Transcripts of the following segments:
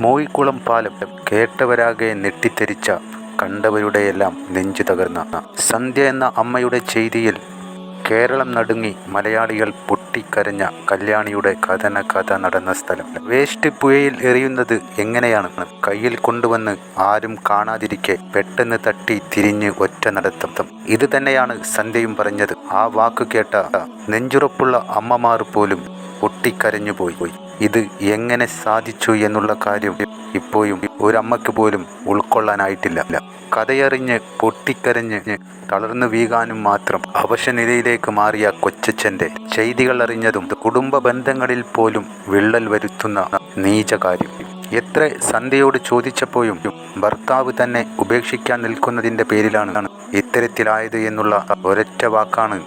മൂയിക്കുളം പാലം കേട്ടവരാകെ നെട്ടിത്തെരിച്ച കണ്ടവരുടെയെല്ലാം നെഞ്ചു തകർന്ന സന്ധ്യ എന്ന അമ്മയുടെ ചെയ്തിയിൽ കേരളം നടുങ്ങി മലയാളികൾ പൊട്ടിക്കരഞ്ഞ കല്യാണിയുടെ കഥന കഥ നടന്ന സ്ഥലം. വേസ്റ്റ് പുഴയിൽ എറിയുന്നത് എങ്ങനെയാണ്? കയ്യിൽ കൊണ്ടുവന്ന് ആരും കാണാതിരിക്കെ പെട്ടെന്ന് തട്ടി തിരിഞ്ഞ് ഒറ്റ നടത്തം. ഇത് തന്നെയാണ് സന്ധ്യയും പറഞ്ഞത്. ആ വാക്ക് കേട്ട നെഞ്ചുറപ്പുള്ള അമ്മമാർ പോലും പൊട്ടിക്കരഞ്ഞുപോയി ഇത് എങ്ങനെ സാധിച്ചു എന്നുള്ള കാര്യം ഇപ്പോഴും ഒരമ്മയ്ക്ക് പോലും ഉൾക്കൊള്ളാനായിട്ടില്ല. കഥയറിഞ്ഞ് പൊട്ടിക്കരഞ്ഞ് തളർന്നു വീകാനും മാത്രം അവശനിലയിലേക്ക് മാറിയ കൊച്ചച്ഛന്റെ ചെയ്തികൾ അറിഞ്ഞതും കുടുംബ ബന്ധങ്ങളിൽ പോലും വിള്ളൽ വരുത്തുന്ന നീചകാര്യം. എത്ര സന്ധ്യയോട് ചോദിച്ചപ്പോഴും ഭർത്താവ് തന്നെ ഉപേക്ഷിക്കാൻ നിൽക്കുന്നതിന്റെ പേരിലാണ് ഇത്തരത്തിലായത് എന്നുള്ള ഒരൊറ്റ വാക്കാണ്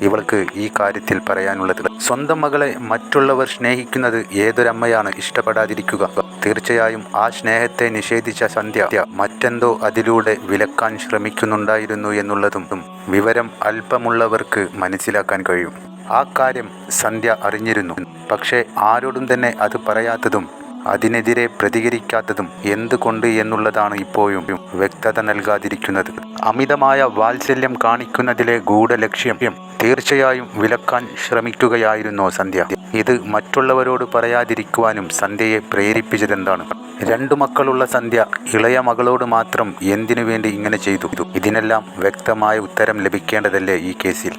ഇവൾക്ക് ഈ കാര്യത്തിൽ പറയാനുള്ളത് സ്വന്തം മകളെ മറ്റുള്ളവർ സ്നേഹിക്കുന്നത് ഏതൊരമ്മയാണ് ഇഷ്ടപ്പെടാതിരിക്കുക? തീർച്ചയായും ആ സ്നേഹത്തെ നിഷേധിച്ച സന്ധ്യ മറ്റെന്തോ അതിലൂടെ വിലക്കാൻ ശ്രമിക്കുന്നുണ്ടായിരുന്നു എന്നുള്ളതും വിവരം അല്പമുള്ളവർക്ക് മനസ്സിലാക്കാൻ കഴിയും. ആ കാര്യം സന്ധ്യ അറിഞ്ഞിരുന്നു. പക്ഷേ ആരോടും തന്നെ അത് പറയാത്തതും അതിനെതിരെ പ്രതികരിക്കാത്തതും എന്തുകൊണ്ട് എന്നുള്ളതാണ് ഇപ്പോഴും വ്യക്തത നൽകാതിരിക്കുന്നത്. അമിതമായ വാത്സല്യം കാണിക്കുന്നതിലെ ഗൂഢലക്ഷ്യം തീർച്ചയായും വിലക്കാൻ ശ്രമിക്കുകയായിരുന്നോ സന്ധ്യ. ഇത് മറ്റുള്ളവരോട് പറയാതിരിക്കുവാനും സന്ധ്യയെ പ്രേരിപ്പിച്ചതെന്താണ്? രണ്ടു മക്കളുള്ള സന്ധ്യ ഇളയ മകളോട് മാത്രം എന്തിനു വേണ്ടി ഇങ്ങനെ ചെയ്തു? ഇതിനെല്ലാം വ്യക്തമായ ഉത്തരം ലഭിക്കേണ്ടതല്ലേ ഈ കേസിൽ?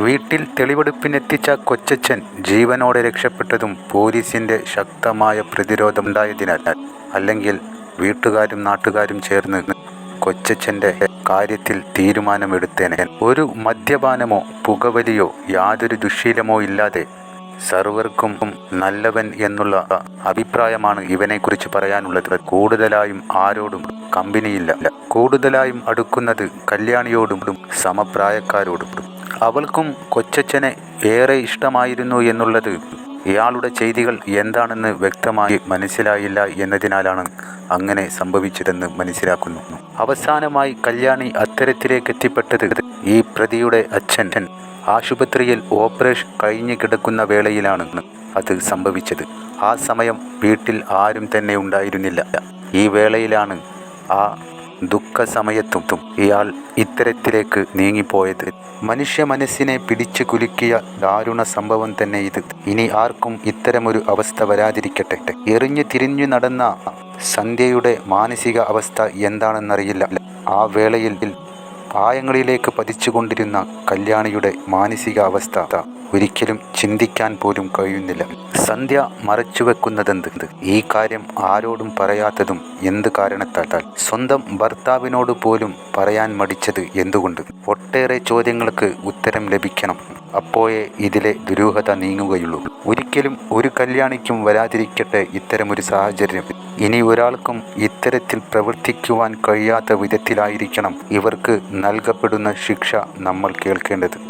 വീട്ടിൽ തെളിവെടുപ്പിനെത്തിച്ച കൊച്ചച്ഛൻ ജീവനോടെ രക്ഷപ്പെട്ടതും പോലീസിന്റെ ശക്തമായ പ്രതിരോധം ഉണ്ടായതിനാൽ അല്ലെങ്കിൽ വീട്ടുകാരും നാട്ടുകാരും ചേർന്ന് കൊച്ചച്ഛന്റെ കാര്യത്തിൽ തീരുമാനമെടുത്തേനെ. ഒരു മദ്യപാനമോ പുകവലിയോ യാതൊരു ദുശ്ശീലമോ ഇല്ലാതെ സർവർക്കും നല്ലവൻ എന്നുള്ള അഭിപ്രായമാണ് ഇവനെക്കുറിച്ച് പറയാനുള്ളത്. കൂടുതലായും ആരോടും കമ്പനിയില്ല. കൂടുതലായും അടുക്കുന്നത് കല്യാണിയോടും സമപ്രായക്കാരോടും. അവൾക്കും കൊച്ചച്ഛനെ ഏറെ ഇഷ്ടമായിരുന്നു എന്നുള്ളത് ഇയാളുടെ ചെയ്തികൾ എന്താണെന്ന് വ്യക്തമായി മനസ്സിലായില്ല എന്നതിനാലാണ് അങ്ങനെ സംഭവിച്ചതെന്ന് മനസ്സിലാക്കുന്നു. അവസാനമായി കല്യാണി അത്തരത്തിലേക്ക് എത്തിപ്പെട്ടത് ഈ പ്രതിയുടെ അച്ഛൻ. ആശുപത്രിയിൽ ഓപ്പറേഷൻ കഴിഞ്ഞു കിടക്കുന്ന വേളയിലാണ് അത് സംഭവിച്ചത്. ആ സമയം വീട്ടിൽ ആരും തന്നെ ഉണ്ടായിരുന്നില്ല. ഈ വേളയിലാണ് ആ ദുഃഖ സമയത്തും ഇയാൾ ഇത്തരത്തിലേക്ക് നീങ്ങിപ്പോയത്. മനുഷ്യ മനസ്സിനെ പിടിച്ചു കുലുക്കിയ ദാരുണ സംഭവം തന്നെ ഇത്. ഇനി ആർക്കും ഇത്തരമൊരു അവസ്ഥ വരാതിരിക്കട്ടെ. എറിഞ്ഞു തിരിഞ്ഞു നടന്ന സന്ധ്യയുടെ മാനസിക അവസ്ഥ എന്താണെന്നറിയില്ല. ആ വേളയിൽ ആയങ്ങളിലേക്ക് പതിച്ചുകൊണ്ടിരുന്ന കല്യാണിയുടെ മാനസികാവസ്ഥ ഒരിക്കലും ചിന്തിക്കാൻ പോലും കഴിയുന്നില്ല. സന്ധ്യ മറച്ചുവെക്കുന്നതെന്ത് ഈ കാര്യം ആരോടും പറയാത്തതും എന്ത് കാരണത്താൽ? സ്വന്തം ഭർത്താവിനോട് പോലും പറയാൻ മടിച്ചത് എന്തുകൊണ്ട്? ഒട്ടേറെ ചോദ്യങ്ങൾക്ക് ഉത്തരം ലഭിക്കണം. അപ്പോഴേ ഇതിലെ ദുരൂഹത നീങ്ങുകയുള്ളൂ. ഒരിക്കലും ഒരു കല്യാണിക്കും വരാതിരിക്കട്ടെ ഇത്തരമൊരു സാഹചര്യം. ഇനി ഒരാൾക്കും ഇത്തരത്തിൽ പ്രവർത്തിക്കുവാൻ കഴിയാത്ത വിധത്തിലായിരിക്കണം ഇവർക്ക് നൽകപ്പെടുന്ന ശിക്ഷ നമ്മൾ കേൾക്കേണ്ടത്